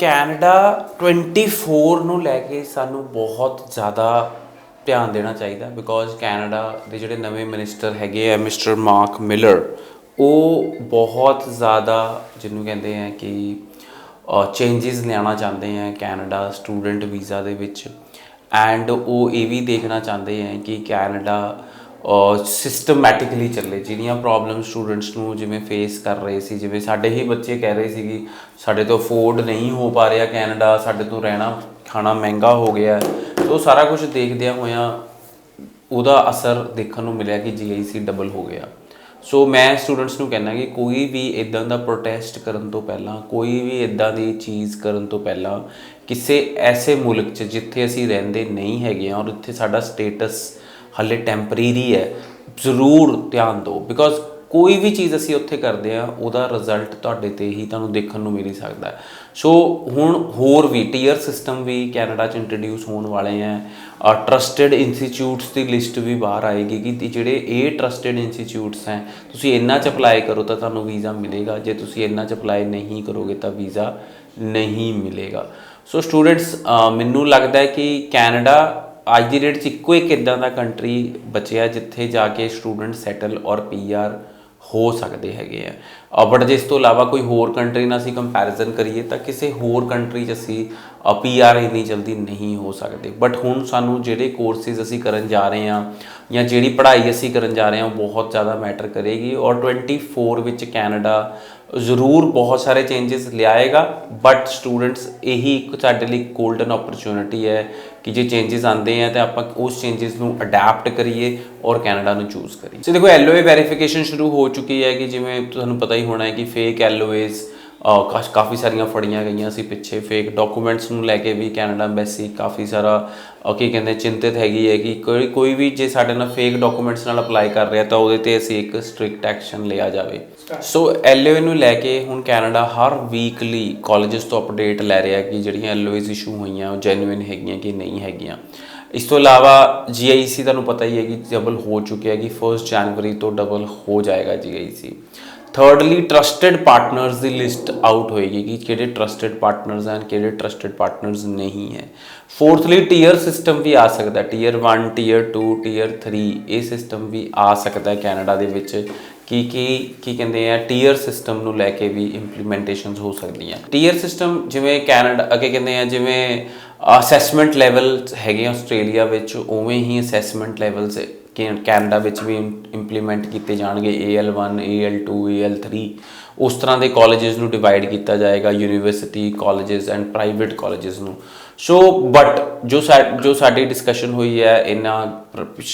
Canada 24 ਨੂੰ ਲੈ ਕੇ ਸਾਨੂੰ ਬਹੁਤ ਜ਼ਿਆਦਾ ਧਿਆਨ ਦੇਣਾ ਚਾਹੀਦਾ ਬਿਕੋਜ਼ ਕੈਨੇਡਾ ਦੇ ਜਿਹੜੇ ਨਵੇਂ ਮਿਨਿਸਟਰ ਹੈਗੇ ਆ, ਮਿਸਟਰ ਮਾਰਕ ਮਿਲਰ, ਉਹ ਬਹੁਤ ਜ਼ਿਆਦਾ ਜਿਹਨੂੰ ਕਹਿੰਦੇ ਆ ਕਿ ਚੇਂਜਸ ਲਿਆਉਣਾ ਚਾਹੁੰਦੇ ਆ ਕੈਨੇਡਾ ਸਟੂਡੈਂਟ ਵੀਜ਼ਾ ਦੇ ਵਿੱਚ ਐਂਡ ਉਹ ਇਹ ਵੀ ਦੇਖਣਾ ਚਾਹੁੰਦੇ ਆ ਕਿ ਕੈਨੇਡਾ ਸਿਸਟਮੈਟਿਕਲੀ ਚੱਲੇ। ਜਿਹੜੀਆਂ ਪ੍ਰੋਬਲਮ ਸਟੂਡੈਂਟਸ ਨੂੰ ਜਿਵੇਂ ਫੇਸ ਕਰ ਰਹੇ ਸੀ, ਜਿਵੇਂ ਸਾਡੇ ਹੀ ਬੱਚੇ ਕਹਿ ਰਹੇ ਸੀ ਕਿ ਸਾਡੇ ਤੋਂ ਅਫੋਰਡ ਨਹੀਂ ਹੋ ਪਾ ਰਿਹਾ ਕੈਨੇਡਾ, ਸਾਡੇ ਤੋਂ ਰਹਿਣਾ, ਖਾਣਾ ਮਹਿੰਗਾ ਹੋ ਗਿਆ। ਸੋ ਸਾਰਾ ਕੁਝ ਦੇਖਦਿਆਂ ਹੋਇਆਂ ਉਹਦਾ ਅਸਰ ਦੇਖਣ ਨੂੰ ਮਿਲਿਆ ਕਿ GIC ਡਬਲ ਹੋ ਗਿਆ। ਸੋ ਮੈਂ ਸਟੂਡੈਂਟਸ ਨੂੰ ਕਹਿੰਦਾ ਕਿ ਕੋਈ ਵੀ ਇਦਾਂ ਦਾ ਪ੍ਰੋਟੈਸਟ ਕਰਨ ਤੋਂ ਪਹਿਲਾਂ, ਕੋਈ ਵੀ ਇਦਾਂ ਦੀ ਚੀਜ਼ ਕਰਨ ਤੋਂ ਪਹਿਲਾਂ, ਕਿਸੇ ਐਸੇ ਮੁਲਕ 'ਚ ਜਿੱਥੇ ਅਸੀਂ ਰਹਿੰਦੇ ਨਹੀਂ ਹੈਗੇ ਹਾਂ ਔਰ ਉੱਥੇ ਸਾਡਾ ਸਟੇਟਸ ਹਲੇ ਟੈਂਪਰੇਰੀ ਹੈ, ਜ਼ਰੂਰ ਧਿਆਨ ਦਿਓ। ਬਿਕੋਜ਼ ਕੋਈ ਵੀ ਚੀਜ਼ ਅਸੀਂ ਉੱਥੇ ਕਰਦੇ ਆ ਉਹਦਾ ਰਿਜ਼ਲਟ ਤੁਹਾਡੇ ਤੇ ਹੀ ਤੁਹਾਨੂੰ ਦੇਖਣ ਨੂੰ ਮਿਲ ਹੀ ਸਕਦਾ ਸੋ ਹੁਣ ਹੋਰ ਵੀ ਟੀਅਰ ਸਿਸਟਮ ਵੀ ਕੈਨੇਡਾ 'ਚ ਇੰਟਰੋਡਿਊਸ ਹੋਣ ਵਾਲੇ ਆ ਟਰਸਟਡ ਇੰਸਟੀਚਿਊਟਸ ਦੀ ਲਿਸਟ ਵੀ ਬਾਹਰ ਆਏਗੀ ਕਿ ਜਿਹੜੇ ਇਹ ਟਰਸਟਡ ਇੰਸਟੀਚਿਊਟਸ ਹੈ, ਤੁਸੀਂ ਇਹਨਾਂ 'ਚ ਅਪਲਾਈ ਕਰੋ ਤਾਂ ਤੁਹਾਨੂੰ ਵੀਜ਼ਾ ਮਿਲੇਗਾ। ਜੇ ਤੁਸੀਂ ਇਹਨਾਂ 'ਚ ਅਪਲਾਈ ਨਹੀਂ ਕਰੋਗੇ ਤਾਂ ਵੀਜ਼ਾ ਨਹੀਂ ਮਿਲੇਗਾ। ਸੋ ਸਟੂਡੈਂਟਸ ਮੈਨੂੰ ਲੱਗਦਾ ਹੈ ਕਿ ਕੈਨੇਡਾ ਅੱਜ ਦੀ ਡੇਟ 'ਚ ਇੱਕੋ ਇੱਕ ਇਦਾਂ ਦਾ ਕੰਟਰੀ ਬਚਿਆ ਜਿੱਥੇ ਜਾ ਕੇ ਸਟੂਡੈਂਟ ਸੈਟਲ ਔਰ ਪੀਆਰ ਹੋ ਸਕਦੇ ਹੈਗੇ ਆ। ਬਟ ਜੇ ਇਸ ਤੋਂ ਇਲਾਵਾ ਕੋਈ ਹੋਰ ਕੰਟਰੀ ਨਾਲ ਅਸੀਂ ਕੰਪੈਰੀਜ਼ਨ ਕਰੀਏ ਤਾਂ ਕਿਸੇ ਹੋਰ ਕੰਟਰੀ 'ਚ ਅਸੀਂ ਪੀ ਆਰ ਇੰਨੀ ਜਲਦੀ ਨਹੀਂ ਹੋ ਸਕਦੇ। ਬਟ ਹੁਣ ਸਾਨੂੰ ਜਿਹੜੇ ਕੋਰਸਿਸ ਅਸੀਂ ਕਰਨ ਜਾ ਰਹੇ ਹਾਂ ਜਾਂ ਜਿਹੜੀ ਪੜ੍ਹਾਈ ਅਸੀਂ ਕਰਨ ਜਾ ਰਹੇ ਹਾਂ ਉਹ ਬਹੁਤ ਜ਼ਿਆਦਾ ਮੈਟਰ ਕਰੇਗੀ ਔਰ 24 ਵਿੱਚ ਕੈਨੇਡਾ ਜ਼ਰੂਰ ਬਹੁਤ ਸਾਰੇ ਚੇਂजेस ਲਿਆਏਗਾ ਬਟ ਸਟੂਡੈਂਟਸ ਇਹੀ ਇੱਕ ਸਾਡੇ ਲਈ 골ਡਨ ਓਪਰਚ्युनिटी ਹੈ ਕਿ ਜੇ ਚੇਂजेस ਆਉਂਦੇ ਆ ਤਾਂ ਆਪਾਂ ਉਸ ਚੇਂजेस ਨੂੰ ਅਡਾਪਟ ਕਰੀਏ ਔਰ ਕੈਨੇਡਾ ਨੂੰ ਚੂਜ਼ ਕਰੀਏ। ਸੋ ਦੇਖੋ ਐਲਓਏ ਵੈਰੀਫਿਕੇਸ਼ਨ ਸ਼ੁਰੂ ਹੋ ਚੁੱਕੀ ਹੈ ਕਿ ਜਿਵੇਂ ਤੁਹਾਨੂੰ ਪਤਾ ਹੀ ਹੋਣਾ ਹੈ ਕਿ ਫੇਕ ਐਲਓਏਸ ਕਾਫੀ ਸਾਰੀਆਂ ਫੜੀਆਂ ਗਈਆਂ ਸੀ ਪਿੱਛੇ। ਫੇਕ ਡਾਕੂਮੈਂਟਸ ਨੂੰ ਲੈ ਕੇ ਵੀ ਕੈਨੇਡਾ ਐਮਬੈਸੀ ਕਾਫੀ ਸਾਰਾ ਕੀ ਕਹਿੰਦੇ, ਚਿੰਤਿਤ ਹੈਗੀ ਹੈ ਕਿ ਕੋਈ ਵੀ ਜੇ ਸਾਡੇ ਨਾਲ ਫੇਕ ਡਾਕੂਮੈਂਟਸ ਨਾਲ ਅਪਲਾਈ ਕਰ ਰਿਹਾ ਤਾਂ ਉਹਦੇ ਤੇ ਅਸੀਂ ਇੱਕ ਸਟ੍ਰਿਕਟ ਐਕਸ਼ਨ ਲਿਆ ਜਾਵੇ। ਸੋ ਐਲਓਏ ਨੂੰ ਲੈ ਕੇ ਹੁਣ ਕੈਨੇਡਾ ਹਰ ਵੀਕਲੀ ਕਾਲਜਸ ਤੋਂ ਅਪਡੇਟ ਲੈ ਰਿਹਾ ਕਿ ਜਿਹੜੀਆਂ ਐਲਓਏਸ ਇਸ਼ੂ ਹੋਈਆਂ ਉਹ ਜੈਨੂਇਨ ਹੈਗੀਆਂ ਕਿ ਨਹੀਂ ਹੈਗੀਆਂ। ਇਸ ਤੋਂ ਇਲਾਵਾ GIC ਤੁਹਾਨੂੰ ਪਤਾ ਹੀ ਹੈ ਕਿ ਡਬਲ ਹੋ ਚੁੱਕਿਆ ਕਿ 1 ਜਨਵਰੀ ਤੋਂ ਡਬਲ ਹੋ ਜਾਏਗਾ GIC ਥਰਡਲੀ ਟਰਸਟਡ ਪਾਰਟਨਰਸ ਦੀ ਲਿਸਟ ਆਊਟ ਹੋਏਗੀ ਕਿ ਕਿਹੜੇ ਟਰਸਟਡ ਪਾਰਟਨਰਸ ਹਨ, ਕਿਹੜੇ ਟਰਸਟਡ ਪਾਰਟਨਰਸ ਨਹੀਂ ਹੈ। ਫੋਰਥਲੀ ਟੀਅਰ ਸਿਸਟਮ ਵੀ ਆ ਸਕਦਾ ਟੀਅਰ 1 ਟੀਅਰ 2 ਟੀਅਰ 3 ਇਹ ਸਿਸਟਮ ਵੀ ਆ ਸਕਦਾ ਹੈ ਕੈਨੇਡਾ ਦੇ ਵਿੱਚ। ਕੀ ਕੀ ਕੀ ਕਹਿੰਦੇ ਆ ਟੀਅਰ ਸਿਸਟਮ ਨੂੰ ਲੈ ਕੇ ਵੀ ਇੰਪਲੀਮੈਂਟੇਸ਼ਨਸ ਹੋ ਸਕਦੀਆਂ। ਟੀਅਰ ਸਿਸਟਮ ਜਿਵੇਂ ਕੈਨੇਡਾ ਅੱਗੇ ਕਹਿੰਦੇ ਆ, ਜਿਵੇਂ ਅਸੈਸਮੈਂਟ ਲੈਵਲ ਹੈਗੇ ਆਸਟ੍ਰੇਲੀਆ ਵਿੱਚ, ਉਵੇਂ ਹੀ ਅਸੈਸਮੈਂਟ ਲੈਵਲਸ ਕੈਨੇਡਾ ਵਿੱਚ ਵੀ ਇੰਪਲੀਮੈਂਟ ਕੀਤੇ ਜਾਣਗੇ AL1 AL2 AL3 ਉਸ ਤਰ੍ਹਾਂ ਦੇ ਕਾਲਜਸ ਨੂੰ ਡਿਵਾਈਡ ਕੀਤਾ ਜਾਏਗਾ university colleges and private colleges ਨੂੰ। ਸੋ ਬਟ ਜੋ ਸਾ- ਜੋ ਸਾਡੀ ਡਿਸਕਸ਼ਨ ਹੋਈ ਹੈ, ਇਹਨਾਂ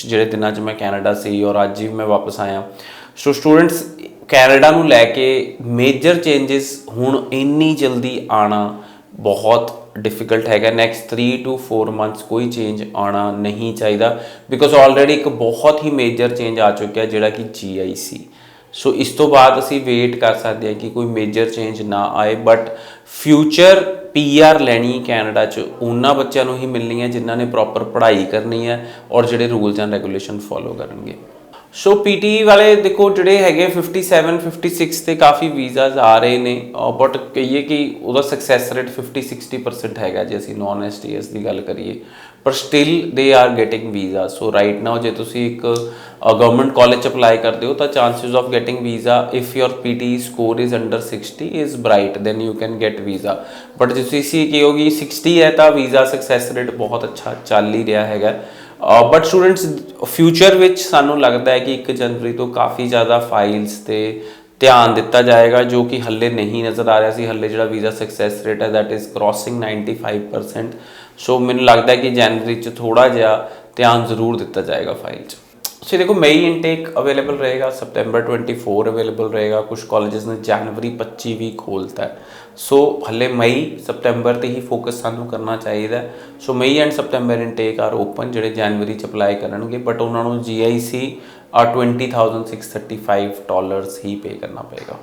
ਜਿਹੜੇ ਦਿਨਾਂ 'ਚ ਮੈਂ ਕੈਨੇਡਾ ਸੀ ਔਰ ਅੱਜ ਹੀ ਮੈਂ ਵਾਪਸ ਆਇਆ। ਸੋ ਸਟੂਡੈਂਟਸ ਕੈਨੇਡਾ ਨੂੰ ਲੈ ਕੇ ਮੇਜਰ ਚੇਂਜਸ ਹੁਣ ਇੰਨੀ ਜਲਦੀ ਆਣਾ ਬਹੁਤ ਡਿਫਿਕਲਟ ਹੈਗਾ। ਨੈਕਸਟ 3 ਟੂ 4 ਮੰਥਸ ਕੋਈ ਚੇਂਜ ਆਣਾ ਨਹੀਂ ਚਾਹੀਦਾ ਬਿਕੋਜ਼ ਆਲਰੇਡੀ ਇੱਕ ਬਹੁਤ ਹੀ ਮੇਜਰ ਚੇਂਜ ਆ ਚੁੱਕਿਆ ਜਿਹੜਾ ਕਿ GIC ਸੋ ਇਸ ਤੋਂ ਬਾਅਦ ਅਸੀਂ ਵੇਟ ਕਰ ਸਕਦੇ ਹਾਂ ਕਿ ਕੋਈ ਮੇਜਰ ਚੇਂਜ ਨਾ ਆਏ ਬਟ ਫਿਊਚਰ ਪੀਆਰ ਲੈਣੀ ਕੈਨੇਡਾ ਚ ਉਹਨਾਂ ਬੱਚਿਆਂ ਨੂੰ ਹੀ ਮਿਲਣੀ ਹੈ ਜਿਨ੍ਹਾਂ ਨੇ ਪ੍ਰੋਪਰ ਪੜ੍ਹਾਈ ਕਰਨੀ ਹੈ ਔਰ ਜਿਹੜੇ ਰੂਲਸ ਐਂਡ ਰੈਗੂਲੇਸ਼ਨ ਫੋਲੋ ਕਰਨਗੇ। ਸੋ ਪੀਟੀ ਵਾਲੇ ਦੇਖੋ ਜਿਹੜੇ ਹੈਗੇ 57 56 ਤੇ ਕਾਫੀ ਵੀਜ਼ਾਸ ਆ ਰਹੇ ਨੇ ਬਟ ਕਹੀਏ ਕਿ ਉਹਦਾ ਸਕਸੈਸ ਰੇਟ 50 60% ਹੈਗਾ ਜੇ ਅਸੀਂ ਨਾਨ ਐਸਟੀਐਸ ਦੀ ਗੱਲ ਕਰੀਏ, ਪਰ still they are getting visa so right now ਜੇ ਤੁਸੀਂ ਇੱਕ ਗਵਰਨਮੈਂਟ ਕਾਲਜ ਚ ਅਪਲਾਈ ਕਰਦੇ ਹੋ ਤਾਂ chances of getting visa if your PT score is under 60 is bright then you can get visa but ਜੇ ਤੁਸੀਂ ਕਹੋਗੇ 60 ਹੈ ਤਾਂ ਵੀਜ਼ਾ ਸਕਸੈਸ ਰੇਟ ਬਹੁਤ ਅੱਛਾ ਚੱਲ ਹੀ ਰਿਹਾ ਹੈਗਾ। ਬਟ ਸਟੂਡੈਂਟਸ ਫਿਊਚਰ ਵਿੱਚ ਸਾਨੂੰ ਲੱਗਦਾ ਹੈ ਕਿ 1 ਜਨਵਰੀ ਤੋਂ ਕਾਫੀ ਜ਼ਿਆਦਾ ਫਾਈਲਸ ਤੇ ਧਿਆਨ ਦਿੱਤਾ ਜਾਏਗਾ, ਜੋ ਕਿ ਹੱਲੇ ਨਹੀਂ ਨਜ਼ਰ ਆ ਰਿਹਾ ਸੀ। ਹੱਲੇ ਜਿਹੜਾ ਵੀਜ਼ਾ ਸਕਸੈਸ ਰੇਟ ਹੈ, that is crossing 95% ਸੋ ਮੈਨੂੰ ਲੱਗਦਾ ਹੈ ਕਿ ਜਨਵਰੀ ਚ ਥੋੜਾ ਜਿਹਾ ਧਿਆਨ ਜ਼ਰੂਰ ਦਿੱਤਾ ਜਾਏਗਾ ਫਾਈਲ 'ਚ। ਸੋ ਦੇਖੋ ਮਈ ਇਨਟੇਕ ਅਵੇਲੇਬਲ ਰਹੇਗਾ ਸਪਟੈਂਬਰ 24 ਅਵੇਲੇਬਲ ਰਹੇਗਾ ਕੁਝ ਕਾਲਜਸ ਨੇ ਜਨਵਰੀ 25 ਵੀ ਖੋਲਤਾ ਹੈ ਸੋ ਹੱਲੇ ਮਈ ਸਪਟੈਂਬਰ ਤੇ ਹੀ ਫੋਕਸ ਸਾਨੂੰ ਕਰਨਾ ਚਾਹੀਦਾ so May and September intake are open ਜਿਹੜੇ ਜਨਵਰੀ ਚ ਅਪਲਾਈ ਕਰਨਗੇ ਬਟ ਉਹਨਾਂ ਨੂੰ GIC ਆ 20635 ਡਾਲਰਸ ਹੀ ਪੇ ਕਰਨਾ ਪਏਗਾ